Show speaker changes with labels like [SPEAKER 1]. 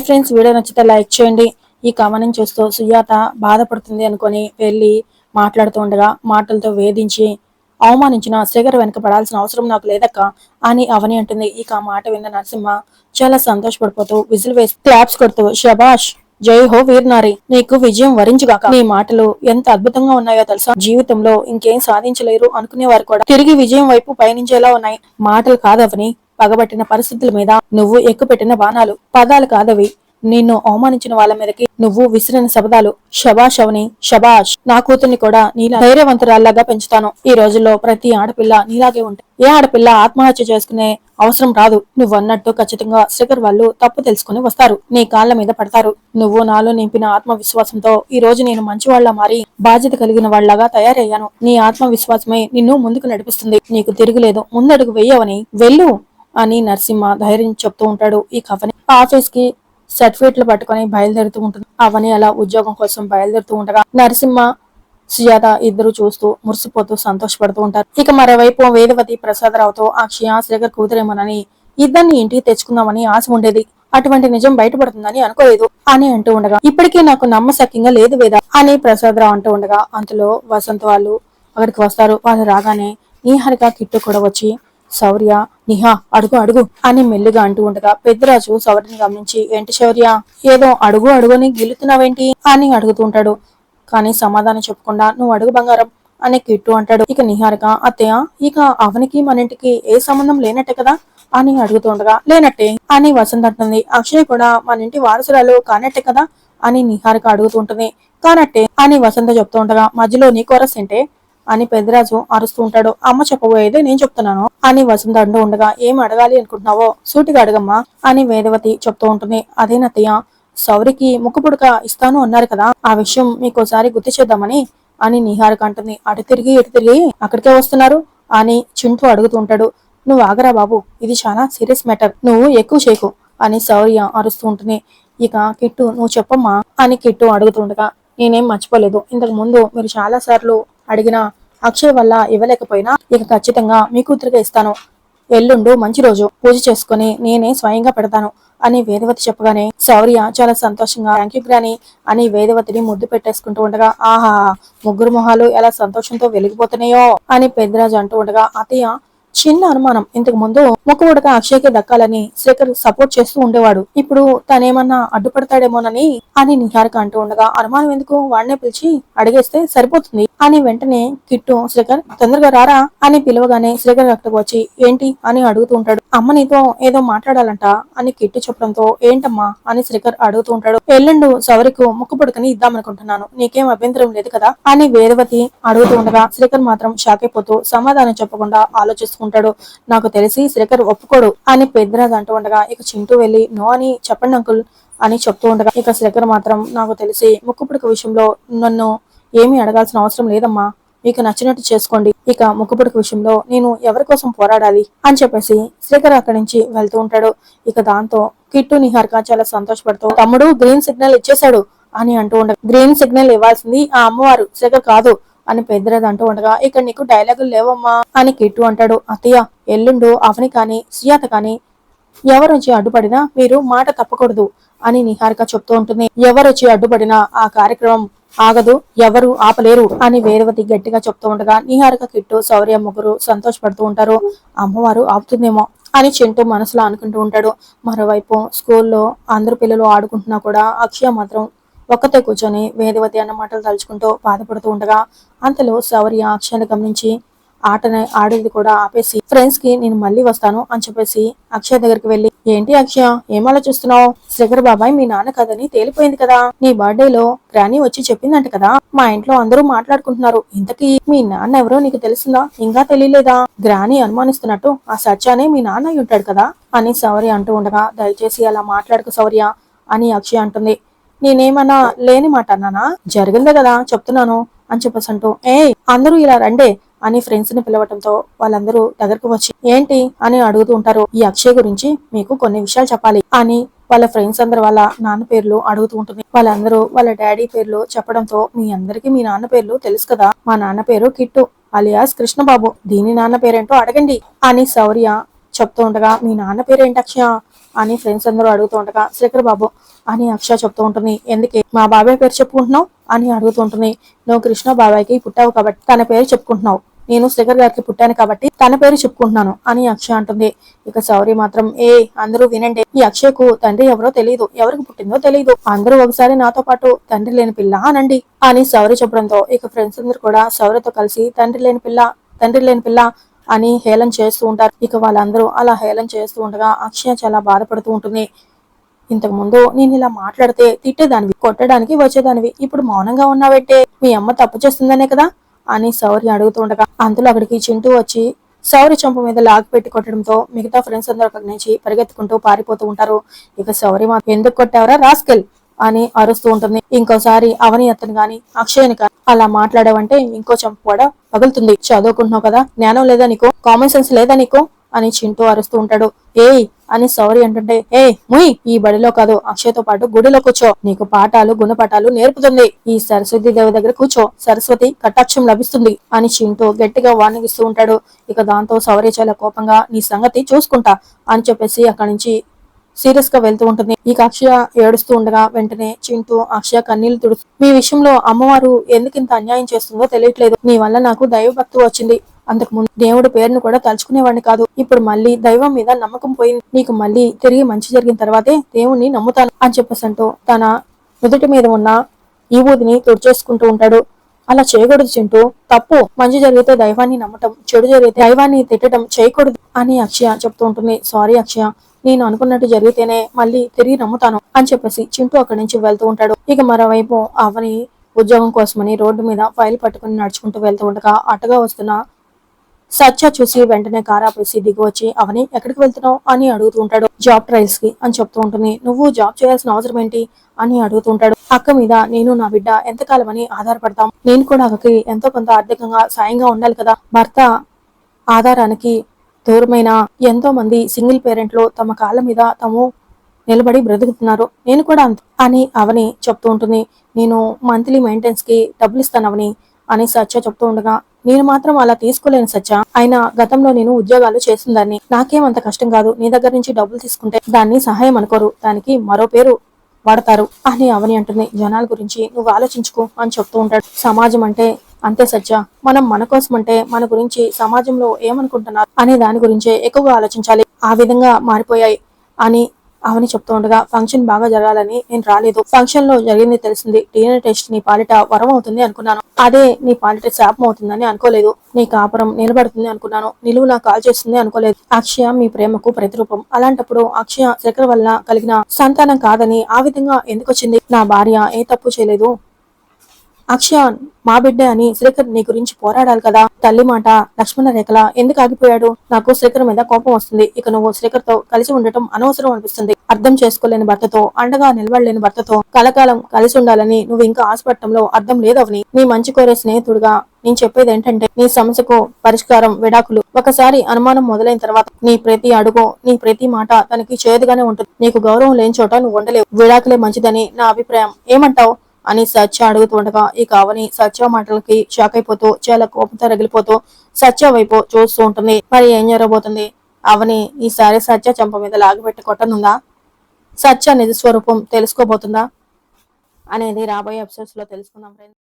[SPEAKER 1] Hi friends video నచ్చితే like చేయండి. ఈ కమనం చూస్తూ సుజాత బాధపడుతుంది అనుకొని వెళ్ళి మాట్లాడుతూ ఉండగా మాటలతో వేధించి అవమానించిన శ్రీగర్ వెనక పడాల్సిన అవసరం నాకు లేదక్క అని అవని అంటుంది. ఇక మాట విన్న నరసింహ చాలా సంతోషపడిపోతూ విజిల్ వేసి క్లాప్స్ కొడుతూ శబాష్ జై హో వీర్నారి నీకు విజయం వరించుగాక. నీ మాటలు ఎంత అద్భుతంగా ఉన్నాయో తెలుసా? జీవితంలో ఇంకేం సాధించలేరు అనుకునేవారు కూడా. తిరిగి విజయం వైపు పయనించేలా ఉన్నాయి. మాటలు కాదవని పగబట్టిన పరిస్థితుల మీద నువ్వు ఎక్కుపెట్టిన బాణాలు. పదాలు కాదవి. నిన్ను అవమానించిన వాళ్ళ మీదకి నువ్వు విసిరిన శబదాలు. షబాష్ అవని షబాష్ నా కూతుర్ని కూడా నీలా ధైర్యవంతురాల్లాగా పెంచుతాను. ఈ రోజుల్లో ప్రతి ఆడపిల్ల నీలాగే ఉంటాయి ఏ ఆడపిల్ల ఆత్మహత్య చేసుకునే అవసరం రాదు. నువ్వు అన్నట్టు ఖచ్చితంగా శిఖర్ వాళ్ళు తప్పు తెలుసుకుని వస్తారు. నీ కాళ్ళ మీద పడతారు. నువ్వు నాలో నింపిన ఆత్మవిశ్వాసంతో ఈ రోజు నేను మంచివాళ్ళ మారి బాధ్యత కలిగిన వాళ్ళగా తయారయ్యాను. నీ ఆత్మవిశ్వాసమే నిన్ను ముందుకు నడిపిస్తుంది. నీకు తిరుగులేదు. ముందడుగు వెయ్యవని వెళ్ళు. అని నరసింహ ధైర్యం చెప్తూ ఉంటాడు. ఈ కవని ఆఫీస్కి సర్టిఫికెట్లు పట్టుకొని బయలుదేరుతూ ఉంటుంది. అవని అలా ఉద్యోగం కోసం బయలుదేరుతూ ఉండగా నరసింహ సుజాత ఇద్దరు చూస్తూ మురిసిపోతూ సంతోషపడుతూ ఉంటారు. ఇక మరోవైపు వేదవతి ప్రసాదరావుతో అక్షయ శ్రీకర్ కూతురేమోనని ఇద్దరిని ఇంటికి తెచ్చుకుందామని ఆశ ఉండేది. అటువంటి నిజం బయటపడుతుందని అనుకోలేదు అని అంటూ ఉండగా ఇప్పటికే నాకు నమ్మశక్యంగా లేదు వేద అని ప్రసాదరావు అంటూ ఉండగా అంతలో వసంత్ వాళ్ళు అక్కడికి వస్తారు. వాళ్ళు రాగానే నీహారిక కిట్టు కూడా వచ్చి శౌర్య నిహా అడుగు అడుగు అని మెల్లిగా అంటూ ఉండగా పెద్దరాజు సవరిని గమనించి ఏంటి శౌర్య? ఏదో అడుగు అడుగుని గిల్లుతున్నావేంటి అని అడుగుతుంటాడు కానీ సమాధానం చెప్పకుండా నువ్వు అడుగు బంగారం అని కిట్టు అంటాడు. ఇక నిహారిక అత్తయ్య ఇక అవనికి మన ఇంటికి ఏ సంబంధం లేనట్టే కదా అని అడుగుతుండగా లేనట్టే అని వసంత్ అంటుంది. అక్షయ్ కూడా మన ఇంటి వారసురాలు కానట్టే కదా అని నిహారిక అడుగుతూ ఉంటుంది. కానట్టే అని వసంత చెప్తుంటగా మధ్యలో నీ కొరస్ ఏంటే? అని పెద్దరాజు అరుస్తూ ఉంటాడు. అమ్మ చెప్పబోయేది నేను చెప్తున్నాను. అని వసంత అంటూ ఉండగా ఏం అడగాలి అనుకుంటున్నావో? సూటిగా అడగమ్మా అని వేదవతి చెప్తూ ఉంటుంది. అదేనత్తయ్య సౌరికి ముక్కు పుడక ఇస్తాను అన్నారు కదా ఆ విషయం మీకోసారి గుర్తు చేద్దామని అని నిహారిక అంటుంది. అటు తిరిగి ఇటు తిరిగి అక్కడికే వస్తున్నారు? అని చింటూ అడుగుతుంటాడు నువ్వు ఆగరా బాబు ఇది చాలా సీరియస్ మ్యాటర్. నువ్వు ఎక్కువ చేయకు అని శౌర్య అరుస్తూ ఉంటుంది. ఇక కిట్టు నువ్వు చెప్పమ్మా అని కిట్టు అడుగుతుండగా నేనేం మర్చిపోలేదు. ఇంతకు ముందు మీరు చాలా సార్లు అడిగిన అక్షయ్ వల్ల ఇవ్వలేకపోయినా ఇక ఖచ్చితంగా మీ కూతురిగా ఇస్తాను. ఎల్లుండు మంచి రోజు. పూజ చేసుకుని నేనే స్వయంగా పెడతాను అని వేదవతి చెప్పగానే శౌర్య చాలా సంతోషంగా థ్యాంక్ యూ గ్రాని అని వేదవతిని ముద్దు పెట్టేసుకుంటూ ఉండగా ఆహా ముగ్గురు మొహాలు ఎలా సంతోషంతో వెలిగిపోతున్నాయో అని పెద్దరాజు అంటూ ఉండగా అతయ్య చిన్న అనుమానం. ఇంతకు ముందు ముఖవుడక అక్షయ్కి దక్కాలని శేఖర్ సపోర్ట్ చేస్తూ ఉండేవాడు. ఇప్పుడు తనేమన్నా అడ్డుపడతాడేమోనని అని నిహారిక అంటూ ఉండగా అనుమానం ఎందుకు? వాడినే పిలిచి అడిగేస్తే సరిపోతుంది అని వెంటనే కిట్టు శ్రీకర్ తొందరగా రారా అని పిలవగానే శ్రీకర్ అక్కడికి వచ్చి ఏంటి? అని అడుగుతూ ఉంటాడు. అమ్మ నీతో ఏదో మాట్లాడాలంట అని కిట్టు చెప్పడంతో ఏంటమ్మా? అని శ్రీకర్ అడుగుతూ ఉంటాడు. ఎల్లుండు సవరికు ముక్కు పుడకని ఇద్దామనుకుంటున్నాను. నీకేం అభ్యంతరం లేదు కదా? అని వేదవతి అడుగుతూ ఉండగా శ్రీకర్ మాత్రం షాక్ అయిపోతూ సమాధానం చెప్పకుండా ఆలోచిస్తుంటాడు నాకు తెలిసి శ్రీకర్ ఒప్పుకోడు అని పెద్దరాజు అంటూ ఉండగా ఇక చింటూ వెళ్ళి నో అని చెప్పండి అంకుల్ అని చెప్తూ ఉండగా ఇక శ్రీకర్ మాత్రం నాకు తెలిసి ముక్కుపుడక విషయంలో నన్ను ఏమీ అడగాల్సిన అవసరం లేదమ్మా. మీకు నచ్చినట్టు చేసుకోండి. ఇక ముక్కుపుడక విషయంలో నేను ఎవరి కోసం పోరాడాలి? అని చెప్పేసి శ్రీకర్ అక్కడి నుంచి వెళ్తూ ఉంటాడు. ఇక దాంతో కిట్టు నిహార్గా చాలా సంతోషపడుతూ తమ్ముడు గ్రీన్ సిగ్నల్ ఇచ్చేశాడు అని అంటూ ఉండగా గ్రీన్ సిగ్నల్ ఇవ్వాల్సింది ఆ అమ్మవారు. శ్రీకర్ కాదు అని పెద్దరది అంటూ ఉండగా ఇక్కడ నీకు డైలాగులు లేవమ్మా అని కిట్టు అంటాడు. అత్తయ్య ఎల్లుండు అవని కాని సుయాత కాని ఎవరొచ్చి అడ్డుపడినా మీరు మాట తప్పకూడదు అని నిహారిక చెప్తూ ఉంటుంది. ఎవరొచ్చి వచ్చి అడ్డుపడినా ఆ కార్యక్రమం ఆగదు ఎవరు ఆపలేరు అని వేదవతి గట్టిగా చెప్తూ ఉండగా నిహారిక కిట్టు శౌర్య ముగ్గురు సంతోషపడుతూ ఉంటారు. అమ్మవారు ఆపుతుందేమో అని చింటూ మనసులో అనుకుంటూ ఉంటాడు. మరోవైపు స్కూల్లో అందరు పిల్లలు ఆడుకుంటున్నా కూడా అక్షయ మాత్రం ఒక్కతే కూర్చొని వేదవతి అన్న మాటలు తలుచుకుంటూ బాధపడుతూ ఉండగా అంతలో శౌర్య అక్షయను గమనించి ఆటనే ఆడేది కూడా ఆపేసి ఫ్రెండ్స్కి నేను మళ్ళీ వస్తాను అని చెప్పేసి అక్షయ్ దగ్గరికి వెళ్ళి ఏంటి అక్షయ ఏం ఆలోచిస్తున్నావు? శ్రీకర్ బాబాయ్ మీ నాన్న కదని తేలిపోయింది కదా. నీ బర్త్డే లో గ్రాని వచ్చి చెప్పిందంట కదా. మా ఇంట్లో అందరూ మాట్లాడుకుంటున్నారు. ఇంతకీ మీ నాన్న ఎవరో నీకు తెలిసిందా? ఇంకా తెలియలేదా? గ్రాని అనుమానిస్తున్నట్టు ఆ సత్యానే మీ నాన్న ఉంటాడు కదా అని శౌర్య అంటూ ఉండగా దయచేసి అలా మాట్లాడుకు శౌర్య అని అక్షయ్ అంటుంది. నేనేమన్నా లేని మాట అన్నానా? జరిగిందే కదా చెప్తున్నాను అని చెప్పేసి అంటూ ఏ అందరూ ఇలా రండే అని ఫ్రెండ్స్ని పిలవటంతో వాళ్ళందరూ దగ్గరకు వచ్చి ఏంటి? అని అడుగుతూ ఉంటారు. ఈ అక్షయ్ గురించి మీకు కొన్ని విషయాలు చెప్పాలి అని వాళ్ళ ఫ్రెండ్స్ అందరు వాళ్ళ నాన్న పేర్లు అడుగుతూ ఉంటుంది. వాళ్ళందరూ వాళ్ళ డాడీ పేర్లు చెప్పడంతో మీ అందరికి మీ నాన్న పేర్లు తెలుసు కదా. మా నాన్న పేరు కిట్టు అలియాస్ కృష్ణబాబు. దీని నాన్న పేరేంటో అడగండి అని శౌర్య చెప్తూ ఉండగా మీ నాన్న పేరేంటి అక్షయ? అని ఫ్రెండ్స్ అందరూ అడుగుతూ ఉండగా శేఖర్ బాబు అని అక్ష చెప్తూ ఉంటుంది. ఎందుకే? మా బాబాయ్ పేరు చెప్పుకుంటున్నావు? అని అడుగుతూ ఉంటుంది. నువ్వు కృష్ణ బాబాయ్కి పుట్టావు కాబట్టి తన పేరు చెప్పుకుంటున్నావు. నేను శేఖర్ గారికి పుట్టాను కాబట్టి తన పేరు చెప్పుకుంటున్నాను అని అక్షయ అంటుంది. ఇక సౌరి మాత్రం ఏ అందరూ వినండి. ఈ అక్షయ్కు తండ్రి ఎవరో తెలియదు ఎవరికి పుట్టిందో తెలియదు అందరూ ఒకసారి నాతో పాటు తండ్రి లేని పిల్ల అనండి అని సౌరి చెప్పడంతో ఇక ఫ్రెండ్స్ అందరు కూడా సౌరితో కలిసి తండ్రి లేని పిల్ల తండ్రి లేని పిల్ల అని హేళన చేస్తూ ఉంటారు. ఇక వాళ్ళందరూ అలా హేళన చేస్తూ ఉండగా అక్షయ చాలా బాధపడుతూ ఉంటుంది. ఇంతకు ముందు నేను ఇలా మాట్లాడితే తిట్టేదానివి కొట్టడానికి వచ్చేదానివి ఇప్పుడు మౌనంగా ఉన్నావంటే మీ అమ్మ తప్పు చేస్తుందనే కదా అని సౌరి అడుగుతూ ఉండగా అందులో అక్కడికి చింటూ వచ్చి సౌరి చంప మీద లాగి పెట్టి కొట్టడంతో మిగతా ఫ్రెండ్స్ అందరూ అక్కడి నుంచి పరిగెత్తుకుంటూ పారిపోతూ ఉంటారు. ఇక సౌరి మా ఎందుకు కొట్టావరా రాస్కెల్? అని అరుస్తూ ఉంటుంది. ఇంకోసారి అవని అతను గాని అక్షయ్ని కానీ అలా మాట్లాడావంటే ఇంకో చంపు కూడా పగులుతుంది. చదువుకుంటున్నావు కదా? జ్ఞానం లేదా నీకు? కామన్ సెన్స్ లేదా నీకు? అని చింటూ అరుస్తూ ఉంటాడు. ఏయ్! అని సౌరి అంటుంటే ఏ ముయ్! ఈ బడిలో కాదు. అక్షయ్తో పాటు గుడిలో కూర్చో. నీకు పాఠాలు గుణపాఠాలు నేర్పుతుంది. ఈ సరస్వతి దేవి దగ్గర కూర్చో. సరస్వతి కటాక్షం లభిస్తుంది అని చింటూ గట్టిగా వార్నింగ్ ఉంటాడు. ఇక దాంతో సౌరి చాలా కోపంగా నీ సంగతి చూసుకుంటా అని చెప్పేసి అక్కడి నుంచి సీరియస్గా వెళ్తూ ఉంటుంది. ఈ అక్షయ ఏడుస్తూ ఉండగా వెంటనే చింటూ అక్షయ కన్నీళ్ళు తుడుస్తూ మీ విషయంలో అమ్మవారు ఎందుకు ఇంత అన్యాయం చేస్తుందో తెలియట్లేదు. నీ వల్ల నాకు దైవభక్తి వచ్చింది. అంతకు ముందు దేవుడి పేరును కూడా తలుచుకునేవాడిని కాదు. ఇప్పుడు మళ్ళీ దైవం మీద నమ్మకం పోయింది. నీకు మళ్ళీ తిరిగి మంచి జరిగిన తర్వాతే దేవుణ్ణి నమ్ముతాను అని చెప్పేసి అంటూ తన నుదుటి మీద ఉన్న ఈ ఊదిని తుడిచేసుకుంటూ ఉంటాడు. అలా చేయకూడదు చింటూ. తప్పు. మంచి జరిగితే దైవాన్ని నమ్మటం చెడు జరిగితే దైవాన్ని తిట్టడం చేయకూడదు అని అక్షయ చెప్తూ ఉంటుంది. సారీ అక్షయ. నేను అనుకున్నట్టు జరిగితేనే మళ్ళీ తిరిగి నమ్ముతాను అని చెప్పేసి చింటూ అక్కడి నుంచి వెళ్తూ ఉంటాడు. ఇక మరోవైపు అవని ఉద్యోగం కోసమని రోడ్డు మీద ఫైల్ పట్టుకుని నడుచుకుంటూ వెళ్తూ ఉండగా అటుగా వస్తున్న సత్య చూసి వెంటనే కారాపేసి దిగి వచ్చి అవని ఎక్కడికి వెళ్తున్నావు? అని అడుగుతూ ఉంటాడు. జాబ్ ట్రయల్స్కి అని చెప్తూ ఉంటుంది. నువ్వు జాబ్ చేయాల్సిన అవసరం ఏంటి? అని అడుగుతూ ఉంటాడు. అక్క మీద నేను నా బిడ్డ ఎంతకాలం అని ఆధారపడతాం. నేను కూడా అక్కకి ఎంతో కొంత ఆర్థికంగా సాయంగా ఉండాలి కదా. భర్త ఆధారానికి దూరమైన ఎంతో మంది సింగిల్ పేరెంట్లు తమ కాళ్ళ మీద తాము నిలబడి బ్రతుకుతున్నారు. నేను కూడా అంత అని అవని చెప్తూ ఉంటుంది. నేను మంత్లీ మెయింటెనెన్స్కి డబ్బులు ఇస్తాను అవని అని సత్య చెప్తూ ఉండగా నేను మాత్రం అలా తీసుకోలేను సత్య ఆయన గతంలో నేను ఉద్యోగాలు చేసిందాన్ని నాకేం అంత కష్టం కాదు. నీ దగ్గర నుంచి డబ్బులు తీసుకుంటే దాన్ని సహాయం అనుకోరు. దానికి మరో పేరు వాడతారు అని అవని అంటుంది. జనాల గురించి నువ్వు ఆలోచించుకో అని చెప్తూ ఉంటాడు. సమాజం అంటే అంతే సత్య మనం మన కోసం అంటే మన గురించి సమాజంలో ఏమనుకుంటున్నారు అనే దాని గురించే ఎక్కువగా ఆలోచించాలి. ఆ విధంగా మారిపోయాయి అని అవని చెప్తూ ఉండగా ఫంక్షన్ బాగా జరగాలని నేను రాలేదు. ఫంక్షన్లో జరిగింది తెలిసింది. డిఎన్ఏ టెస్ట్ నీ పాలిట వరం అవుతుంది అనుకున్నాను. అదే నీ పాలిట శాపం అవుతుందని అనుకోలేదు. నీ కాపురం నిలబడుతుంది అనుకున్నాను. నిలువు నా కాల్ చేస్తుంది అనుకోలేదు. అక్షయ మీ ప్రేమకు ప్రతిరూపం. అలాంటప్పుడు అక్షయ శేఖర్ వల్ల కలిగిన సంతానం కాదని ఆ విధంగా ఎందుకు వచ్చింది నా భార్య ఏ తప్పు చేయలేదు. అక్షయాన్ మా బిడ్డ అని శ్రీకర్ నీ గురించి పోరాడాలి కదా. తల్లి మాట లక్ష్మణ రేఖల ఎందుకు ఆగిపోయాడు? నాకు శ్రీకర్ మీద కోపం వస్తుంది. ఇక నువ్వు శ్రీకర్తో కలిసి ఉండటం అనవసరం అనిపిస్తుంది. అర్థం చేసుకోలేని భర్తతో అండగా నిలబడలేని భర్తతో కలకాలం కలిసి ఉండాలని నువ్వు ఇంకా ఆశపడటంలో అర్థం లేదవని నీ మంచి కోరే స్నేహితుడుగా నేను చెప్పేది ఏంటంటే నీ సమస్యకు పరిష్కారం విడాకులు. ఒకసారి అనుమానం మొదలైన తర్వాత నీ ప్రతి అడుగు నీ ప్రతి మాట తనకి చేదుగానే ఉంటుంది. నీకు గౌరవం లేని చోట నువ్వు ఉండలేవు. విడాకులే మంచిదని నా అభిప్రాయం. ఏమంటావు? అని సత్య అడుగుతుండగా ఇక అవని సత్య మాటలకి షాక్ అయిపోతూ చాలా కోపంతో రగిలిపోతూ సత్య వైపు చూస్తూ ఉంటుంది. మరి ఏం జరగబోతుంది? అవని ఈసారి సత్య చెంప మీద లాగబెట్టి కొట్టనుందా? సత్య నిజ స్వరూపం తెలుసుకోబోతుందా? అనేది రాబోయే ఎపిసోడ్స్లో తెలుసుకుందాం. ఫ్రెండ్స్